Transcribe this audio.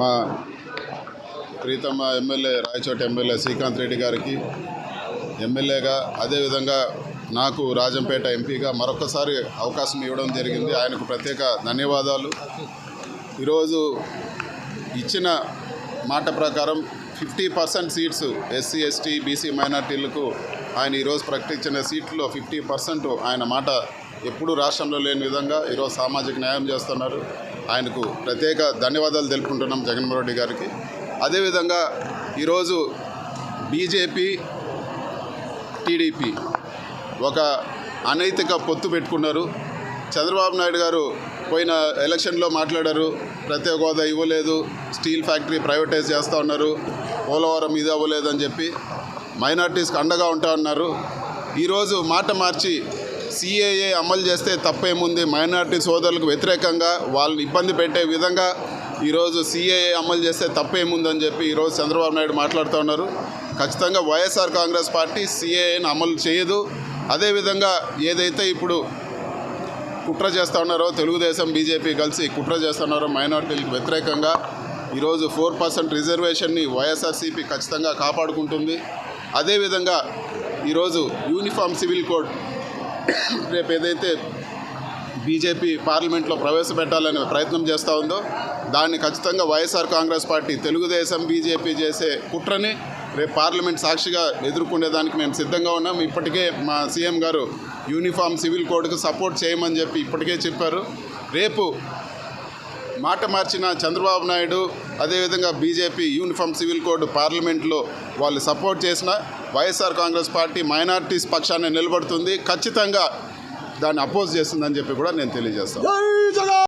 మా ప్రీతమ్మ MLA Rayachoti MLA Srikanth Reddy గారికి ఎమ్మెల్యేగా అదేవిధంగా నాకు రాజంపేట ఎంపీగా మరొకసారి అవకాశం ఇవ్వడం జరిగింది. ఆయనకు ప్రత్యేక ధన్యవాదాలు. ఈరోజు ఇచ్చిన మాట ప్రకారం fifty percent seats SC ST BC మైనార్టీలకు ఆయన ఈరోజు ప్రకటించిన సీట్లో ఫిఫ్టీ పర్సెంట్ ఆయన మాట ఎప్పుడూ రాష్ట్రంలో లేని విధంగా ఈరోజు సామాజిక న్యాయం చేస్తున్నారు ఆయనకు ప్రత్యేక ధన్యవాదాలు తెలుపుకుంటున్నాం జగన్మోహన్ రెడ్డి గారికి. అదేవిధంగా ఈరోజు బీజేపీ టీడీపీ ఒక అనైతిక పొత్తు పెట్టుకున్నారు. చంద్రబాబు నాయుడు గారు పోయిన ఎలక్షన్లో మాట్లాడారు. ప్రత్యేక హోదా ఇవ్వలేదు. స్టీల్ ఫ్యాక్టరీ ప్రైవేటైజ్ చేస్తూ ఉన్నారు. పోలవరం ఇది అవ్వలేదు అని చెప్పి మైనార్టీస్కి అండగా ఉంటా ఉన్నారు. ఈరోజు మాట మార్చి సిఏఏ అమలు చేస్తే తప్పేముంది? మైనార్టీ సోదరులకు వ్యతిరేకంగా వాళ్ళని ఇబ్బంది పెట్టే విధంగా ఈరోజు సిఏఏ అమలు చేస్తే తప్పేముందని చెప్పి ఈరోజు చంద్రబాబు నాయుడు మాట్లాడుతూ ఉన్నారు. ఖచ్చితంగా వైఎస్ఆర్ కాంగ్రెస్ పార్టీ సిఏఏని అమలు చేయదు. అదేవిధంగా ఏదైతే ఇప్పుడు కుట్ర చేస్తూ ఉన్నారో తెలుగుదేశం బీజేపీ కలిసి కుట్ర చేస్తున్నారో మైనార్టీలకు వ్యతిరేకంగా ఈరోజు ఫోర్ పర్సెంట్ రిజర్వేషన్ని వైఎస్ఆర్సీపీ ఖచ్చితంగా కాపాడుకుంటుంది. అదేవిధంగా ఈరోజు యూనిఫామ్ సివిల్ కోడ్ రేపు ఏదైతే బీజేపీ పార్లమెంట్లో ప్రవేశపెట్టాలనే ప్రయత్నం చేస్తూ ఉందో దాన్ని ఖచ్చితంగా YSR Congress party Telugu Desam BJP చేసే కుట్రని రేపు పార్లమెంట్ సాక్షిగా ఎదుర్కొనేదానికి మేము సిద్ధంగా ఉన్నాం. ఇప్పటికే మా సీఎం గారు యూనిఫామ్ సివిల్ కోడ్కు సపోర్ట్ చేయమని చెప్పి ఇప్పటికే చెప్పారు. రేపు మాట మార్చిన చంద్రబాబు నాయుడు అదేవిధంగా బీజేపీ యూనిఫామ్ సివిల్ కోడ్ పార్లమెంట్లో వాళ్ళు సపోర్ట్ చేసిన వైఎస్ఆర్ కాంగ్రెస్ పార్టీ మైనార్టీస్ పక్షాన్ని నిలబడుతుంది. ఖచ్చితంగా దాన్ని అపోజ్ చేస్తుందని చెప్పి కూడా నేను తెలియజేస్తాను